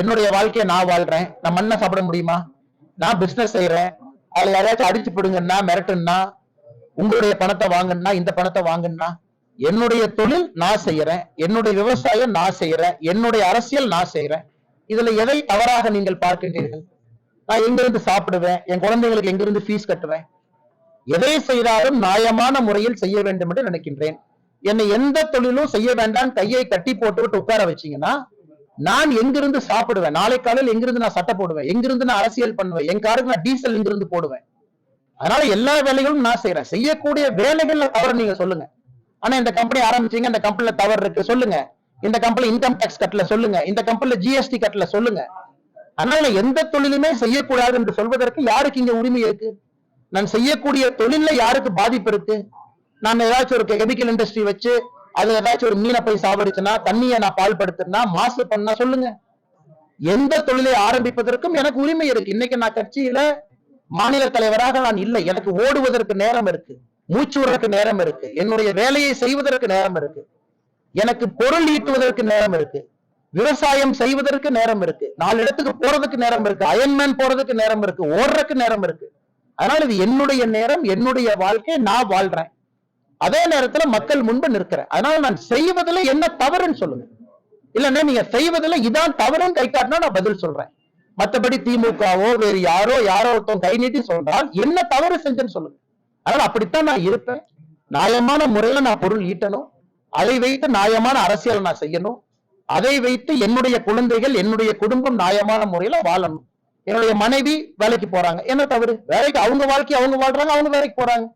என்னுடைய வாழ்க்கையை நான் வாழ்றேன். நான் மண்ணை சாப்பிட முடியுமா? நான் பிசினஸ் செய்யறேன் அதுல யாராச்சும் அடிச்சு போடுங்கன்னா மிரட்டுன்னா உங்களுடைய பணத்தை வாங்கன்னா இந்த பணத்தை வாங்கன்னா என்னுடைய தொழில் நான் செய்யறேன் என்னுடைய விவசாயம் நான் செய்யறேன் என்னுடைய அரசியல் நான் செய்யறேன் இதுல எதை தவறாக நீங்கள் பார்க்கின்றீர்கள்? நான் எங்கிருந்து சாப்பிடுவேன்? என் குழந்தைகளுக்கு எங்கிருந்து ஃபீஸ் கட்டுவேன்? எதை செய்தாலும் நியாயமான முறையில் செய்ய வேண்டும் என்று நினைக்கின்றேன். என்னை எந்த தொழிலும் செய்ய வேண்டாம். கையை கட்டி போட்டுவிட்டு உட்கார வச்சீங்கன்னா நான் எங்கிருந்து சாப்பிடுவேன்? நாளை காலையில் எங்கிருந்து நான் சட்டை போடுவேன்? எங்கிருந்து நான் அரசியல் பண்ணுவேன்? என் காருக்கு நான் டீசல் எங்கிருந்து போடுவேன்? அதனால எல்லா வேலைகளும் நான் செய்யறேன் செய்யக்கூடிய வேலைகள் தவறு நீங்க சொல்லுங்க. ஆனா இந்த கம்பெனி ஆரம்பிச்சீங்க இந்த கம்பெனில தவறு இருக்கு சொல்லுங்க. இந்த கம்பெனி இன்கம் டேக்ஸ் கட்டல சொல்லுங்க. இந்த கம்பெனில ஜிஎஸ்டி கட்டல சொல்லுங்க. அதனால எந்த தொழிலுமே செய்யக்கூடாது என்று சொல்வதற்கு யாருக்கு இங்க உரிமை இருக்கு? நான் செய்யக்கூடிய தொழில்ல யாருக்கு பாதிப்பு இருக்கு? நான் ஏதாச்சும் ஒரு கெமிக்கல் இண்டஸ்ட்ரி வச்சு அது ஏதாச்சும் ஒரு மீனை போய் சாவடிச்சுனா தண்ணியை நான் பால்படுத்தினா மாசு பண்ணா சொல்லுங்க. எந்த தொழிலை ஆரம்பிப்பதற்கும் எனக்கு உரிமை இருக்கு. இன்னைக்கு நான் கட்சியில மாநில தலைவராக நான் இல்லை. எனக்கு ஓடுவதற்கு நேரம் இருக்கு. மூச்சு விடுறதுக்கு நேரம் இருக்கு. என்னுடைய வேலையை செய்வதற்கு நேரம் இருக்கு. எனக்கு பொருள் ஈட்டுவதற்கு நேரம் இருக்கு. விவசாயம் செய்வதற்கு நேரம் இருக்கு. நாலு இடத்துக்கு போறதுக்கு நேரம் இருக்கு. அயன்மேன் போறதுக்கு நேரம் இருக்கு. ஓடுறதுக்கு நேரம் இருக்கு. அதனால இது என்னுடைய நேரம் என்னுடைய வாழ்க்கை நான் வாழ்றேன். அதே நேரத்துல மக்கள் முன்பு நிற்கிறேன் அதனால நான் செய்வதில் என்ன தவறுன்னு சொல்லுங்க. இல்லன்னா நீங்க செய்வதில் இதான் தவறுன்னு கை காட்டினா நான் பதில் சொல்றேன். மத்தபடி திமுகவோ வேறு யாரோ யாரோ ஒருத்தன் கை நீட்டி சொல்றால் என்ன தவறு செஞ்சேன்னு சொல்லுங்க. அதனால அப்படித்தான் நான் இருப்பேன். நியாயமான முறையில நான் பொருள் ஈட்டணும். அதை வைத்து நியாயமான அரசியல் நான் செய்யணும். அதை வைத்து என்னுடைய குழந்தைகள் என்னுடைய குடும்பம் நியாயமான முறையில வாழணும். என்னுடைய மனைவி வேலைக்கு போறாங்க. என்ன தவறு? வேலைக்கு அவங்க வாழ்க்கை அவங்க வாழ்றாங்க அவங்க வேலைக்கு போறாங்க.